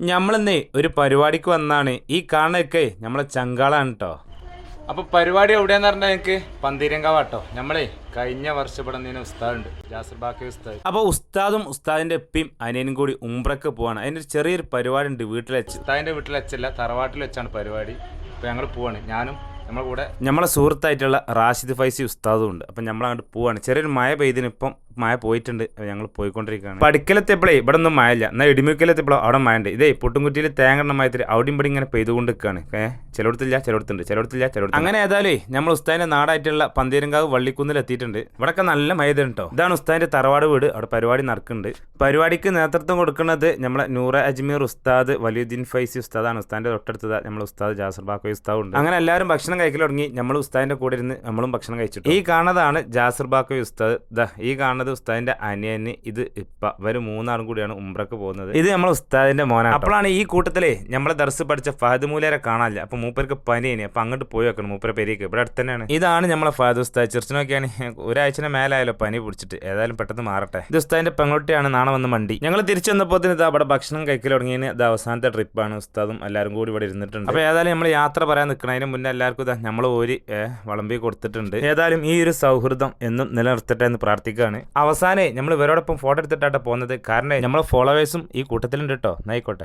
നമ്മളിന്നേ ഒരു പരിപാടിക്ക് വന്നാണ്. ഈ കാണൊക്കെ നമ്മളെ ചങ്കാളാണ് കേട്ടോ അപ്പൊ പരിപാടി എവിടെയാന്ന് പറഞ്ഞാൽ എനിക്ക് പന്തീരങ്കാവാട്ടോ നമ്മളെ കഴിഞ്ഞ വർഷം ഇവിടെ നിന്ന് ഉസ്താദുണ്ട്. ജാസർ ബാക്കി ഉസ്താദ്. അപ്പൊ ഉസ്താദും ഉസ്താദിന്റെ എപ്പിയും അനിയനും കൂടി ഉംറക്ക് പോവാണ്. അതിന്റെ ഒരു ചെറിയൊരു പരിപാടി ഉണ്ട് വീട്ടിൽ വെച്ച്. ഉസ്താദിന്റെ വീട്ടിൽ വെച്ചല്ല തറവാട്ടിൽ വെച്ചാണ് പരിപാടി. അപ്പൊ ഞങ്ങൾ പോവാണ്. ഞാനും നമ്മളെ കൂടെ നമ്മളെ സുഹൃത്തായിട്ടുള്ള റാഷിദ് ഫൈസി ഉസ്താദും ഉണ്ട്. അപ്പം നമ്മൾ അങ്ങോട്ട് പോവാണ്. ചെറിയൊരു മഴ പെയ്തിന് ഇപ്പം മഴ പോയിട്ടുണ്ട്. ഞങ്ങൾ പോയിക്കൊണ്ടിരിക്കുകയാണ്. പടിക്കലെത്തിയപ്പോഴേ ഇവിടെ ഒന്നും മഴയില്ല. എന്നാൽ ഇടിമുക്കലെത്തിയപ്പോഴോ അവിടെ മഴ ഉണ്ട് ഇതേ പൊട്ടുംകുറ്റിയിൽ തേങ്ങണ്ണ മയത്തിൽ അവിടെയും ഇവിടെ ഇങ്ങനെ പെയ്തുകൊണ്ട് നിൽക്കുകയാണ് ഏഹ് ചിലയിടത്തില്ല ചിലയിടത്തുണ്ട് ചിലയിടത്തില്ല ചിലയിടത്ത് അങ്ങനെ ഏതായാലേ നമ്മൾ ഉസ്താദിന്റെ നാടായിട്ടുള്ള പന്തീരങ്കാവ് വള്ളിക്കുന്നിൽ എത്തിയിട്ടുണ്ട്. ഇവിടെയൊക്കെ നല്ല മഴ കേട്ടോ ഇതാണ് ഉസ്താദിന്റെ തറവാട് വീട്. അവിടെ പരിപാടി നടക്കുന്നുണ്ട്. പരിപാടിക്ക് നേതൃത്വം കൊടുക്കുന്നത് നമ്മളെ നൂറ അജ്മീർ ഉസ്താദ് വലിയുദ്ദീൻ ഫൈസി ഉസ്താദാണ്. ഉസ്താദിന്റെ തൊട്ടടുത്തത് നമ്മൾ ഉസ്താദ് ജാസർ ബാക്കോ ഉസ്താദ് ഉണ്ട്. അങ്ങനെ എല്ലാവരും ഭക്ഷണം കഴിക്കൽ തുടങ്ങി നമ്മൾ ഉസ്താദിന്റെ കൂടെ ഇരുന്ന് നമ്മളും ഭക്ഷണം കഴിച്ചിട്ടു. ഈ കാണുന്നതാണ് ജാസർ ബാക്കോ ഉസ്താദ്. ഈ കാണുന്നത് ഉസ്താദിന്റെ അനിയന് ഇത് ഇപ്പ ഇവർ മൂന്നാളും കൂടിയാണ് ഉംറക്ക് പോകുന്നത്. ഇത് നമ്മളെ ഉസ്താദിന്റെ മോനാണ് അപ്പോഴാണ് ഈ കൂട്ടത്തിലെ നമ്മളെ ദർസ് പഠിച്ച ഫഹദ് മൂലരെ കാണാനില്ല. അപ്പൊ മൂപ്പർക്ക് പനിയേനി. അപ്പൊ അങ്ങോട്ട് പോയി വെക്കണം മൂപ്പര പേരേക്ക്. ഇവിടെ അടുത്ത് തന്നെയാണ് ഇതാണ് നമ്മളെ ഫഹദ് ഉസ്താദ്. ചെറുച്ചിനൊക്കെയാണ് ഒരാഴ്ചനെ മേലായാലോ പനി പിടിച്ചിട്ട്. ഏതായാലും പെട്ടെന്ന് മാറട്ടെ. ഇത് ഉസ്താദിന്റെ പെങ്ങോട്ടിയാണ് നാളെ വന്ന് മണ്ടി. ഞങ്ങൾ തിരിച്ചു വന്നപ്പോൾ ഇത് അവിടെ ഭക്ഷണം കഴിക്കൽ തുടങ്ങിയതിന് ഇത് അവസാനത്തെ ട്രിപ്പാണ്. ഉസ്താദും എല്ലാവരും കൂടി ഇവിടെ ഇരുന്നിട്ടുണ്ട്. അപ്പൊ ഏതായാലും നമ്മൾ യാത്ര പറയാൻ നിൽക്കുന്നതിന് മുന്നേ എല്ലാവർക്കും ഇതാ നമ്മൾ ഒരു വളമ്പി കൊടുത്തിട്ടുണ്ട്. ഏതായാലും ഈ ഒരു സൗഹൃദം എന്നും നിലനിർത്തട്ടെ എന്ന് പ്രാർത്ഥിക്കുകയാണ് അവസാനേ നമ്മൾ ഇവരോടൊപ്പം ഫോട്ടോ എടുത്തിട്ടാട്ടോ പോകുന്നത്. കാരണം നമ്മളെ ഫോളോവേഴ്സും ഈ കൂട്ടത്തിലുണ്ട് കേട്ടോ എന്നായിക്കോട്ടെ.